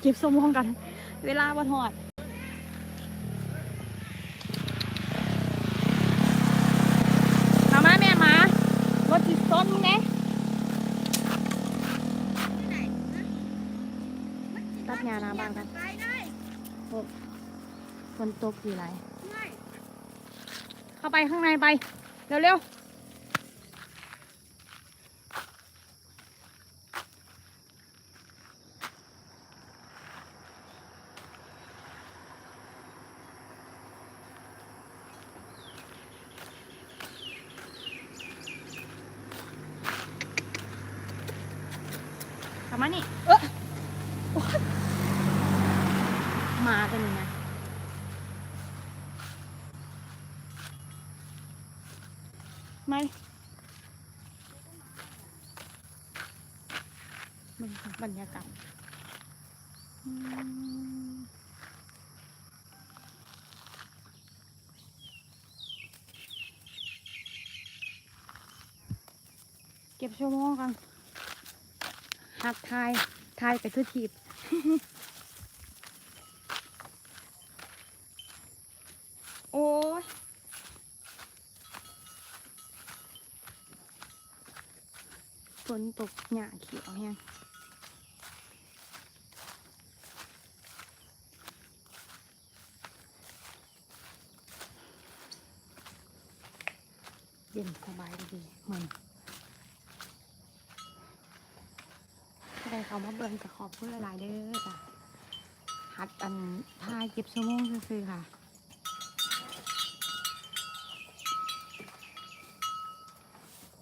เก็บสมองกัน เวลาบ่ทอดมามาแม่มารถจิต้นมึงไงตัดงานหน้าบ้านกันฝนตกอยู่ไรเข้าไปข้างในไป เร็วๆ มานี่เออโอ๊ยมากันนี่นะไม่มันบรรยากาศอืมเก็บชั่วโมงกัน หักทายทายไปคือทีบโอ้ยฝนตกหยาเขียวแฮงเย็นสบายดีเหมือนถ้าได้เขามาเบิ่งจะข อบคุณหลายๆเด้อจ้ะหัดอันทาเก็บชั่วโมงซื่อๆค่ะ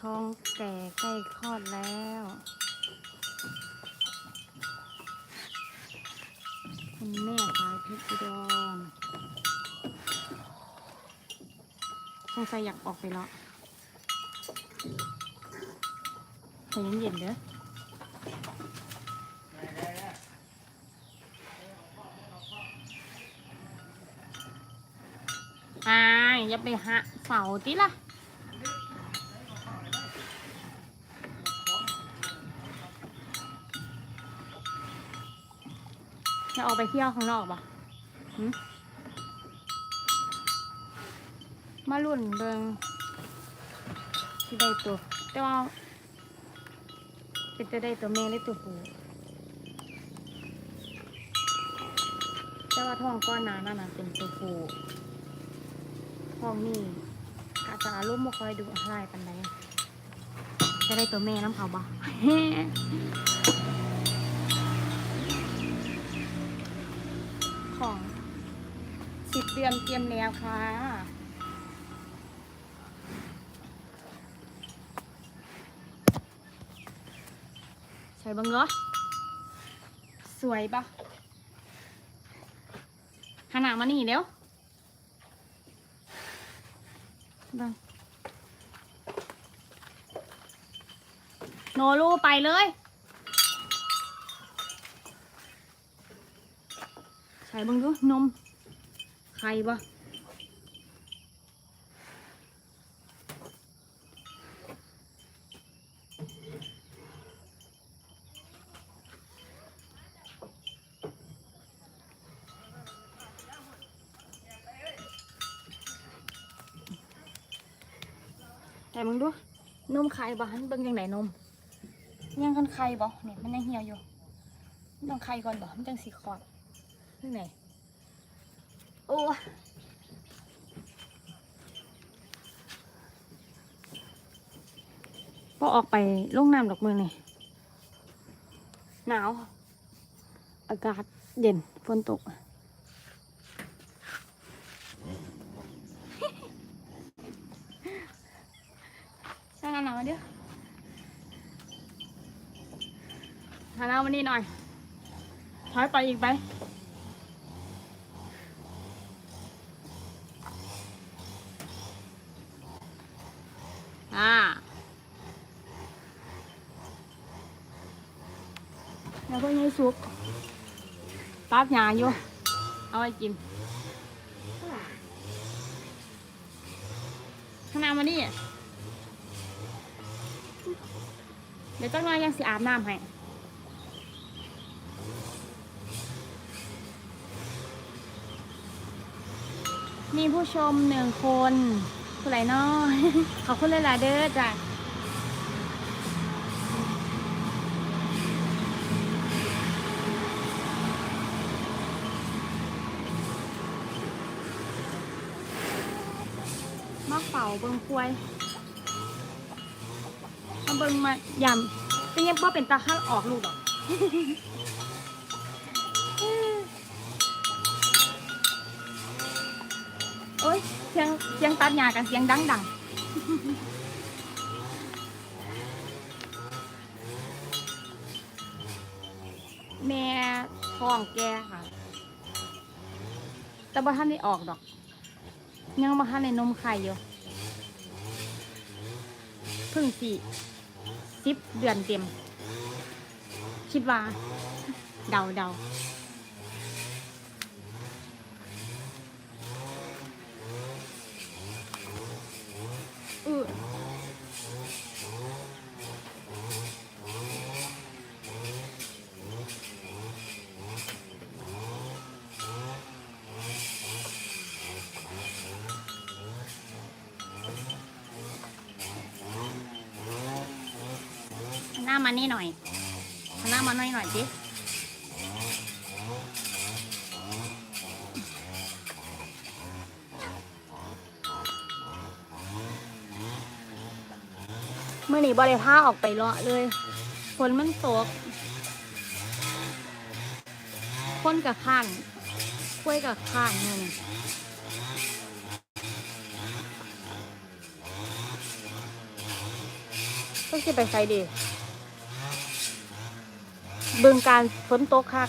ท้องแก่ใกล้คลอดแล้ว คุณแม่ขายเพชรอุดรสงสัยอยากออกไปแล้วใจเย็นๆเด้อ อ่าอย่าไปหาเสาติล่ะจะออกไปเที่ยวข้างนอกปะมาลุ่นเบิงที่ได้ตัวแต่ว่าเป็นจะได้ตัวแม่หรือตัวผู้แต่ว่าท้องก้อนหนานั่นน่ะเป็นตัวผู้ ท้องนี่อาจจะอารมณ์ไม่ค่อยดูอะไรปันใดจะได้ตัวแม่น้ำเขาบ่ของสิบเดือนเตรียมแล้วค่ะใช่บังเหรอสวยปะหันหน้ามานี่เร็ว เบังโนรูไปเลยใส่เบังดูนมไข่บ่ ใส่เบังดูนมไข่บ่หันเบิ่งยังไหนนมยังกันไข่บ่เนี่ยมันยังเหี่ยวอยู่มันต้องไข่ก่อนบ่มันจังสีขอดเรื่ไหนโอ้พอออกไปลงน้ำดอกมือนี่หนาว อากาศเย็นฝนตก ช่างหนาวเดี๋ยวหาหนาววันนี้หน่อย ถอยไปอีกไป อ่าแล้วก็ยังสุกตัดหญ้าอยู่ เอาไว้กิน ข้างหน้ามานี่ เดี๋ยวจังน้อยยังสิอาบน้ำให้มีผู้ชมหนึ่งคนผู้ไรน้อยขอบคุณเลยล่ะเด้อจ้ะมาเป่าเบิ่งควย เบิงมายำเป็นยังพ่เป็นตาข้างออกลูกหรอกโอ้ยเสียงเสียงตัดหญ้ากันเสียงดังดังแม่ท้องแกค่ะ แต่บ่ท่านได้ออกดอก ยังบ่ท่านได้นมไข่อยู่พิ่งสี่ สิบเดือนเต็ม คิดว่า เดาเดาามานี่หน่อยหันหน้ามาหน่อยหน่อยสิเมื่อนี้บริผ้าออกไปเลาะเลยฝนมันตกคนกับข้านกล้วยกับข้านเนี่ยต้องสิไปใส่ดี บึงการฝนตกคัก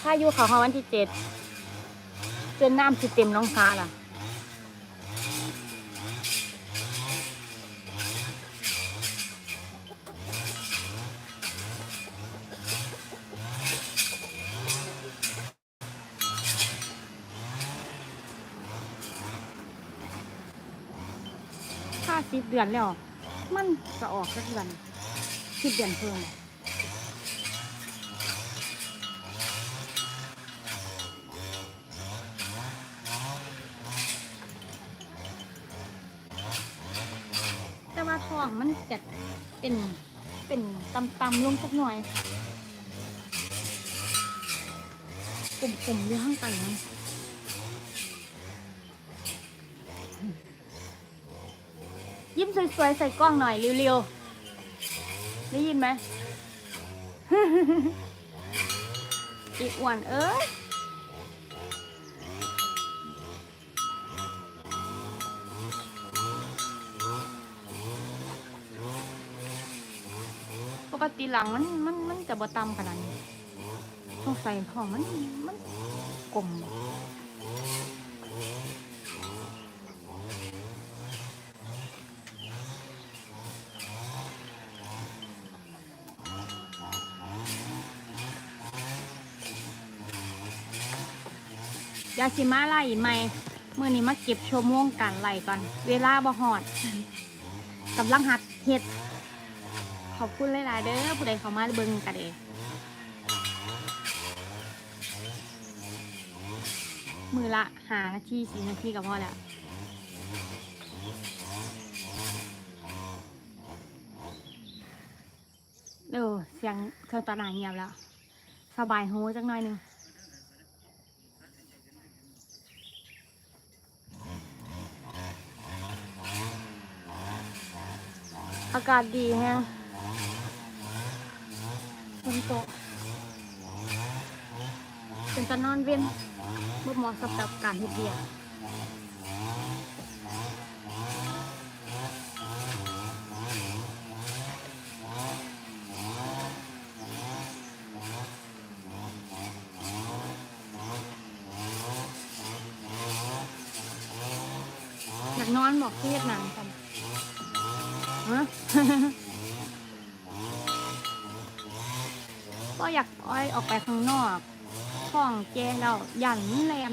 ถ้าอยู่เขาเขาวันที่เจ็ดจนน้ำสิเต็มน้องซาล่ะ ค่าสิบเดือนแล้ว มันจะออกสักเดือน สิบเดือนเพิ่มแต่ว่าท้องมันจะเป็นเป็นตำตำๆลงสักหน่อยกลมๆอยู่ข้างใต้นั้นยิ้มสวยๆใส่กล้องหน่อยเร็วๆ ได้ยินไหม อีกอ้วนเอ้ยปกติหลังมันมันมันจะบ่ต่ำขนาดนี้ต้องใส่ท้องมันมันกลม ยาสิมาไล่ไหมเมื่อนี้มาเก็บชั่วโมงการไล่ก่อน เวลาบ่หอดกำลังหัดเฮ็ด ขอบคุณหลายๆเด้อผู้ใดเข้ามาเบิ่งกันเองมือละหานาทีสี่นาทีก็พอแล้วเออเสียงเครื่องตอนหนาเงียบแล้ว สบายหูจักหน่อยนึง อากาศดีแฮงฝนตกเป็นตะนอนเว้นบ่เหมาะสำหรับการเฮ็ดเวียกอยากนอนบอกที่เฮ็ดหนังกัน ก็อยากอ้อยออกไปข้างนอกห้องแกเราหยันแรม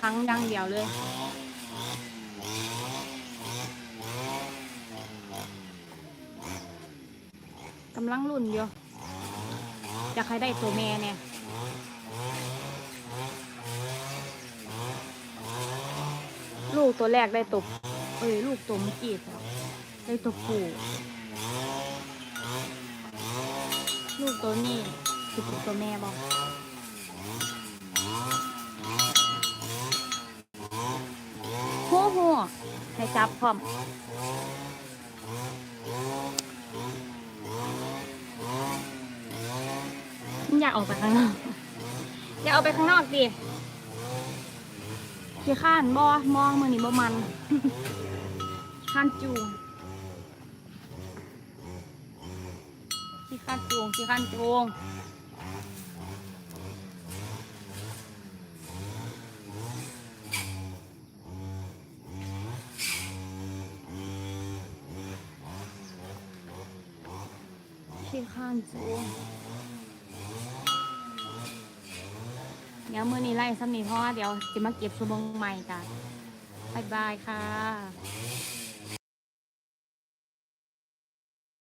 ครั้งยังเดียวเลยกำลังรุ่นอยู่จะใครได้ตัวแม่เนี่ย ลูกตัวแรกได้ตัวเอ้ยลูกตัวเมื่อกี้ได้ตัวผู้ลูกตัวนี้คือป็นตัวแม่บอกหัวหัวให้จับพร้อมอยากออกไปข้างนอก อยากออกไปข้างนอกดิ ขี้ข้านบอมองมือนี่บ่มัน ข้านจูงขี้ข้านจูงขี้ข้านจูงขี้ข้านจูง เดี๋ยวมือนี้ไล่ซ้ำนี่เพราะว่าเดี๋ยวจะมาเก็บชั่วโมงใหม่จ้ะบายบายค่ะ